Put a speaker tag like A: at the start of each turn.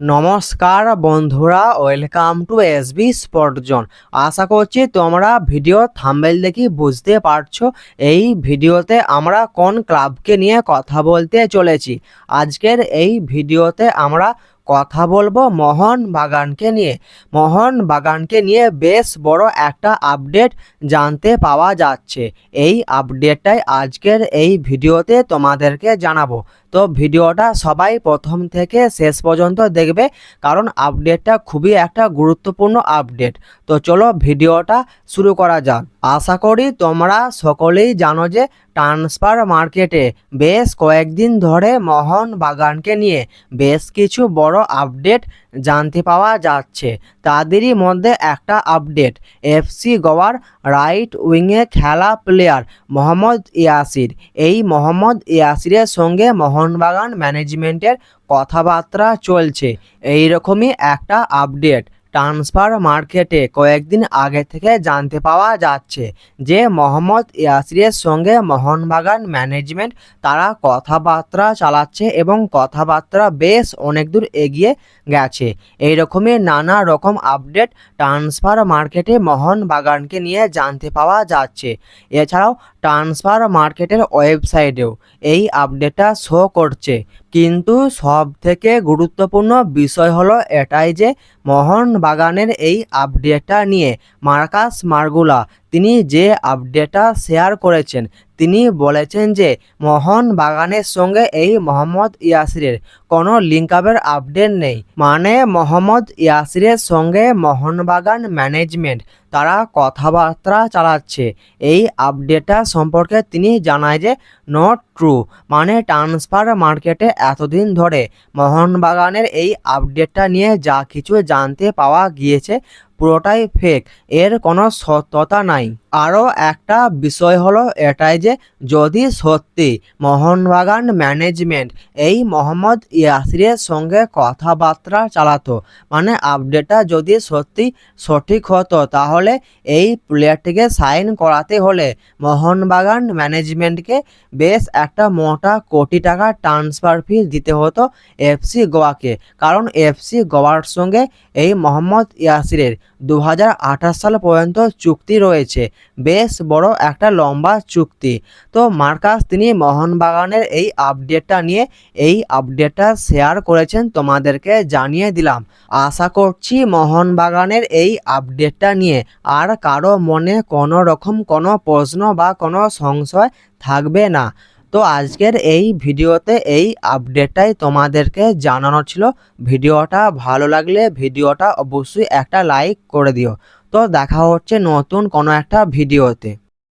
A: নমস্কার বন্ধুরা welcome to SB spot zone আশা করছি তোমরা ভিডিও থাম্বেল দেখি বুঝতে পারছ। এই ভিডিওতে আমরা কোন ক্লাবকে নিয়ে কথা বলতে চলেছি। আজকের এই ভিডিওতে আমরা কথা বলব মোহন বাগানকে নিয়ে। মোহন বাগানকে নিয়ে বেশ বড় একটা আপডেট জানতে পাওয়া যাচ্ছে। এই আপডেটটাই আজকের এই ভিডিওতে তোমাদেরকে জানাব। তো ভিডিওটা সবাই প্রথম থেকে শেষ পর্যন্ত দেখবে, কারণ আপডেটটা খুবই একটা গুরুত্বপূর্ণ আপডেট। তো চলো ভিডিওটা শুরু করা যাক। আশা করি তোমরা সকলেই জানো যে ট্রান্সফার মার্কেটে বেশ কয়েকদিন ধরে মোহন বাগানকে নিয়ে বেশ কিছু বড় আপডেট জানতে পাওয়া যাচ্ছে। তাদেরই মধ্যে একটা আপডেট এফসি গোয়ার রাইট উইংয়ে খেলা প্লেয়ার মোহাম্মদ ইয়াসির। এই মোহাম্মদ ইয়াসিরের সঙ্গে মোহনবাগান ম্যানেজমেন্টের কথাবার্তা চলছে। এই রকমই একটা আপডেট ট্রান্সফার মার্কেটে কয়েকদিন আগে থেকে জানতে পাওয়া যাচ্ছে যে মোহাম্মদ ইয়াসিরের সঙ্গে মোহনবাগান ম্যানেজমেন্ট তারা কথাবার্তা চালাচ্ছে এবং কথাবার্তা বেশ অনেক দূর এগিয়ে গেছে। এই রকমই নানা রকম আপডেট ট্রান্সফার মার্কেটে মোহনবাগানকে নিয়ে জানতে পাওয়া যাচ্ছে। এছাড়াও ট্রান্সফার মার্কেটের ওয়েবসাইটেও এই আপডেটটা শো করছে। কিন্তু সব থেকে গুরুত্বপূর্ণ বিষয় হলো এটাই যে মোহন বাগানের এই আপডেটটা নিয়ে মার্কাস মার্গুলা তিনি যে আপডেটটা শেয়ার করেছেন, তিনি বলেছেন যে মোহন বাগানের সঙ্গে এই মোহাম্মদ ইয়াসিরের কোনো লিঙ্ক আপের আপডেট নেই। মানে মোহাম্মদ ইয়াসিরের সঙ্গে মোহনবাগান ম্যানেজমেন্ট তারা কথাবার্তা চালাচ্ছে। এই আপডেটটা সম্পর্কে তিনি জানায় যে নট ট্রু মানে ট্রান্সফার মার্কেটে এতদিন ধরে মোহনবাগানের এই আপডেটটা নিয়ে যা কিছু জানতে পাওয়া গিয়েছে পুরোটাই ফেক এর কোনো সততা নাই। আরও একটা বিষয় হলো এটাই যে যদি সত্যি মোহনবাগান ম্যানেজমেন্ট এই মোহাম্মদ ইয়াসিরের সঙ্গে কথাবার্তা চালাতো মানে আপডেটটা যদি সত্যি সঠিক হতো, তাহলে এই প্লেয়ারটিকে সাইন করাতে হলে মোহনবাগান ম্যানেজমেন্টকে বেশ একটা মোটা কোটি টাকা ট্রান্সফার ফি দিতে হতো এফসি গোয়াকে। কারণ এফসি গোয়ার সঙ্গে এই মোহাম্মদ ইয়াসিরের দু হাজার আঠাশ সাল পর্যন্ত চুক্তি রয়েছে। বেশ বড় একটা লম্বা চুক্তি। তো মার্কাস, তিনি মোহনবাগানের এই আপডেটটা নিয়ে, এই আপডেটটা শেয়ার করেছেন তোমাদেরকে জানিয়ে দিলাম। আশা করছি মোহনবাগানের এই আপডেটটা নিয়ে আর কারও মনে কোনো রকম কোনো প্রশ্ন বা কোনো সংশয় থাকবে না। তো আজকের এই ভিডিওতে এই আপডেটটাই তোমাদেরকে জানানো ছিল। ভিডিওটা ভালো লাগলে ভিডিওটা অবশ্যই একটা লাইক করে দিও। তো দেখা হচ্ছে নতুন কোনো একটা ভিডিওতে।